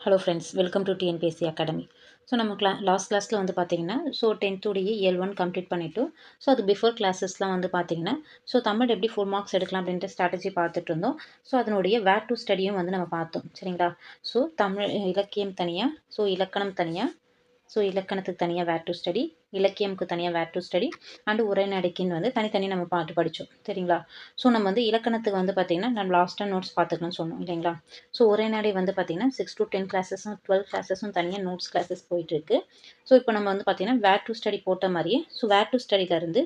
Hello friends welcome to TNPSC academy so நம்ம கிளா last கிளாஸில் வந்து பார்த்தீங்கன்னா ஸோ டென்த்துடைய இயல் ஒன் கம்ப்ளீட் பண்ணிவிட்டு ஸோ அது பிஃபோர் கிளாஸஸ்லாம் வந்து பார்த்தீங்கன்னா ஸோ தமிழ் எப்படி ஃபோர் மார்க்ஸ் எடுக்கலாம் அப்படின்ற ஸ்ட்ராட்டஜி பார்த்துட்டு இருந்தோம். ஸோ அதனுடைய வேர் டு ஸ்டடியும் வந்து நம்ம பார்த்தோம். சரிங்களா? ஸோ தமிழ் இலக்கியம் தனியாக ஸோ இலக்கணம் தனியாக ஸோ இலக்கணத்துக்கு தனியாக வேர் டு ஸ்டடி இலக்கியமுக்கு தனியாக வேர் டு ஸ்டடி அண்டு உரைநடைக்குன்னு வந்து தனித்தனி நம்ம பாட்டு படித்தோம் சரிங்களா? ஸோ நம்ம வந்து இலக்கணத்துக்கு வந்து பார்த்திங்கன்னா நம்ம லாஸ்ட்டாக நோட்ஸ் பார்த்துக்கணும்னு சொன்னோம் இல்லைங்களா? ஸோ உரைநடை வந்து பார்த்திங்கன்னா சிக்ஸ் டு டென் கிளாஸஸும் டுவெல் கிளாஸஸும் தனியாக நோட்ஸ் கிளாஸஸ் போயிட்டுருக்கு ஸோ இப்போ நம்ம வந்து பார்த்திங்கன்னா வேர் டு ஸ்டடி போட்ட மாதிரியே ஸோ வேர் டு ஸ்டடியிலேருந்து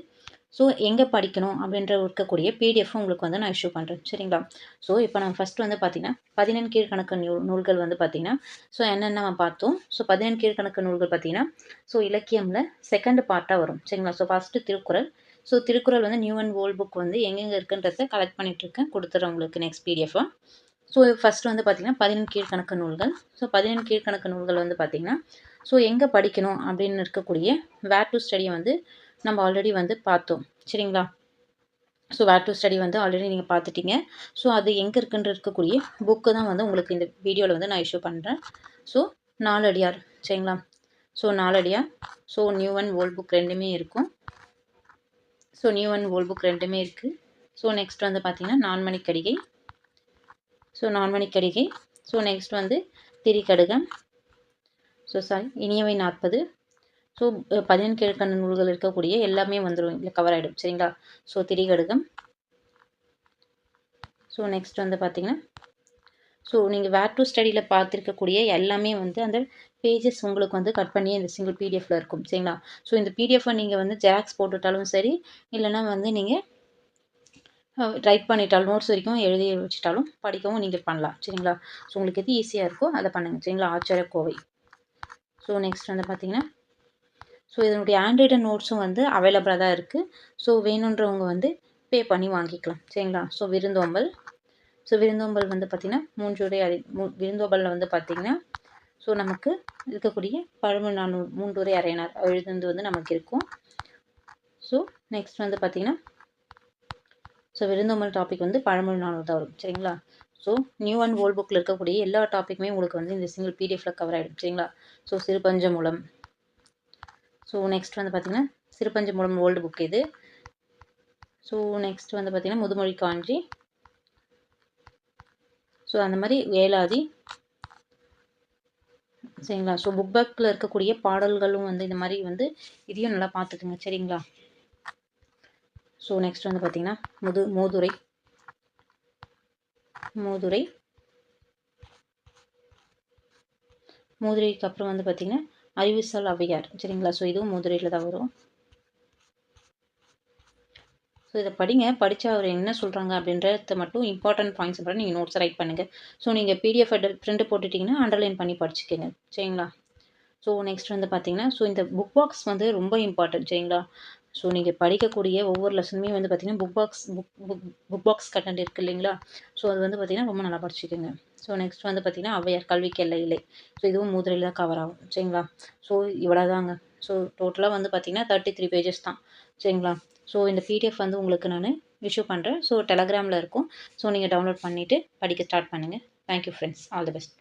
ஸோ எங்கே படிக்கணும் அப்படின்ற இருக்கக்கூடிய பிடிஎஃப் உங்களுக்கு வந்து நான் இஷ்யூ பண்ணுறேன் சரிங்களா? ஸோ இப்போ நம்ம ஃபஸ்ட் வந்து பார்த்திங்கன்னா பதினெண் கீழ்கணக்கு நூல் நூல்கள் வந்து பார்த்திங்கன்னா ஸோ என்னென்ன நம்ம பார்த்தோம்? ஸோ பதினெண் கீழ்கணக்கு நூல்கள் பார்த்திங்கன்னா ஸோ இலக்கியமில் செகண்ட் பார்ட்டாக வரும். சரிங்களா? So first Thirukkural. So Thirukkural வந்து நியூ அண்ட் ஓல்ட் புக் வந்து எங்கெங்கே இருக்குன்றத கலெக்ட் பண்ணிகிட்ருக்கேன் கொடுத்துட்றேன் உங்களுக்கு நெக்ஸ்ட் பிடிஎஃபாக ஸோ ஃபஸ்ட்டு வந்து பார்த்திங்கன்னா பதினெண் கீழ்கணக்கு நூல்கள். ஸோ பதினெண் கீழ்கணக்கு நூல்கள் வந்து பார்த்திங்கன்னா ஸோ எங்கே படிக்கணும் அப்படின்னு இருக்கக்கூடிய வேர் டு ஸ்டடியை வந்து நம்ம ஆல்ரெடி வந்து பார்த்தோம். சரிங்களா? ஸோ வேர் டு ஸ்டடி வந்து ஆல்ரெடி நீங்கள் பார்த்துட்டீங்க. ஸோ அது எங்கே இருக்குன்ற இருக்கக்கூடிய புக்கு தான் வந்து உங்களுக்கு இந்த வீடியோவில் வந்து நான் இஷ்யூ பண்ணுறேன் ஸோ நாலடியார். சரிங்களா? So Naladiyar. So new and old book ரெண்டுமே இருக்கும். So new and old book ரெண்டுமே இருக்குது ஸோ நெக்ஸ்ட் வந்து பார்த்திங்கன்னா Nanmani Kadigai so Nanmani Kadigai so next வந்து திரிகடுகம். ஸோ சாரி இனியவை நாற்பது. ஸோ பதினெண் கிழக்கண்ண நூல்கள் இருக்கக்கூடிய எல்லாமே வந்துடும் இதில் கவர் ஆகிடும் சரிங்களா? ஸோ திரிகடுகம். ஸோ நெக்ஸ்ட் வந்து பார்த்தீங்கன்னா ஸோ நீங்கள் வேர் டு ஸ்டடியில் பார்த்துருக்கக்கூடிய எல்லாமே வந்து அந்த பேஜஸ் உங்களுக்கு வந்து கட் பண்ணி இந்த சிங்கிள் பிடிஎஃப்பில் இருக்கும். சரிங்களா? ஸோ இந்த பிடிஎஃப்பை நீங்கள் வந்து ஜெராக்ஸ் போட்டுட்டாலும் சரி இல்லைனா வந்து நீங்கள் ரைட் பண்ணிட்டாலும் நோட்ஸ் வரைக்கும் எழுதி வச்சுட்டாலும் படிக்கவும் நீங்கள் பண்ணலாம். சரிங்களா? ஸோ உங்களுக்கு எது ஈஸியாக இருக்கோ அதை பண்ணுங்கள் சரிங்களா? ஆச்சார கோவை. ஸோ நெக்ஸ்ட் வந்து பார்த்தீங்கன்னா ஸோ இதனுடைய ஆண்ட்ராய்டு நோட்ஸும் வந்து அவைலபிளாக தான் இருக்குது ஸோ வேணுன்றவங்க வந்து பே பண்ணி வாங்கிக்கலாம். சரிங்களா? ஸோ விருந்தோம்பல். ஸோ விருந்தோம்பல் வந்து பார்த்திங்கன்னா மூன்றுடைய அறி மூ விருந்தோம்பலில் வந்து பார்த்திங்கன்னா ஸோ நமக்கு இருக்கக்கூடிய பழமொழி நானூறு மூன்றுரை அரையினார் எழுதுந்து வந்து நமக்கு இருக்கும். ஸோ நெக்ஸ்ட் வந்து பார்த்திங்கன்னா ஸோ விருந்தோம்பல் டாபிக் வந்து பழமொழி நானூறு தான் வரும். சரிங்களா? ஸோ நியூ அண்ட் ஓல்ட் புக்கில் இருக்கக்கூடிய எல்லா டாப்பிக்குமே உங்களுக்கு வந்து இந்த சிங்கிள் பிடிஎஃபில் கவர் ஆகிடும் சரிங்களா? ஸோ சிறுபஞ்ச மூலம் ஸோ நெக்ஸ்ட் வந்து பார்த்திங்கன்னா சிறுபஞ்ச மூலம் ஓல்டு புக் இது. ஸோ நெக்ஸ்ட் வந்து பார்த்திங்கன்னா முதுமொழி காஞ்சி. ஸோ அந்த மாதிரி வேலாதி. சரிங்களா? ஸோ புக் பேக்கில் இருக்கக்கூடிய பாடல்களும் வந்து இந்த மாதிரி வந்து இதையும் நல்லா பார்த்துக்குங்க. சரிங்களா? ஸோ நெக்ஸ்ட் வந்து பார்த்திங்கன்னா முது மோதுரை. மோதுரை. மோதுரைக்கு அப்புறம் வந்து பார்த்திங்கன்னா அறிவுசால் அவையார். சரிங்களா? ஸோ இதுவும் மதுரையில் தான் வரும். ஸோ இதை படிங்க. படித்து அவர் என்ன சொல்கிறாங்க அப்படின்றத மட்டும் இம்பார்ட்டன்ட் பாயிண்ட்ஸ் மட்டும் நீங்கள் நோட்ஸ் ரைட் பண்ணுங்கள் ஸோ நீங்கள் பிடிஎஃப் பிரிண்ட் போட்டுட்டிங்கன்னா அண்டர்லைன் பண்ணி படிச்சுக்கோங்க. சரிங்களா? ஸோ நெக்ஸ்ட் வந்து பார்த்தீங்கன்னா ஸோ இந்த புக் பாக்ஸ் வந்து ரொம்ப இம்பார்ட்டன்ட் சரிங்களா? ஸோ நீங்கள் படிக்கக்கூடிய ஒவ்வொரு லெசனுமே வந்து பார்த்திங்கன்னா book box book book book box content இருக்குது இல்லைங்களா? ஸோ அது வந்து பார்த்திங்கன்னா ரொம்ப நல்லா படிச்சுக்கோங்க. ஸோ நெக்ஸ்ட் வந்து பார்த்திங்கன்னா அவையார் கல்விக்கு எல்லை இல்லை ஸோ இதுவும் மூதுரையில் தான் கவர் ஆகும். சரிங்களா? ஸோ இவ்வளோ தாங்க ஸோ டோட்டலாக வந்து பார்த்திங்கன்னா தேர்ட்டி த்ரீ பேஜஸ் தான். சரிங்களா? ஸோ இந்த பிடிஎஃப் வந்து உங்களுக்கு நான் இஷ்யூ பண்ணுறேன் ஸோ டெலகிராமில் இருக்கும். ஸோ நீங்கள் டவுன்லோட் பண்ணிவிட்டு படிக்க ஸ்டார்ட் பண்ணுங்கள் thank you friends all the best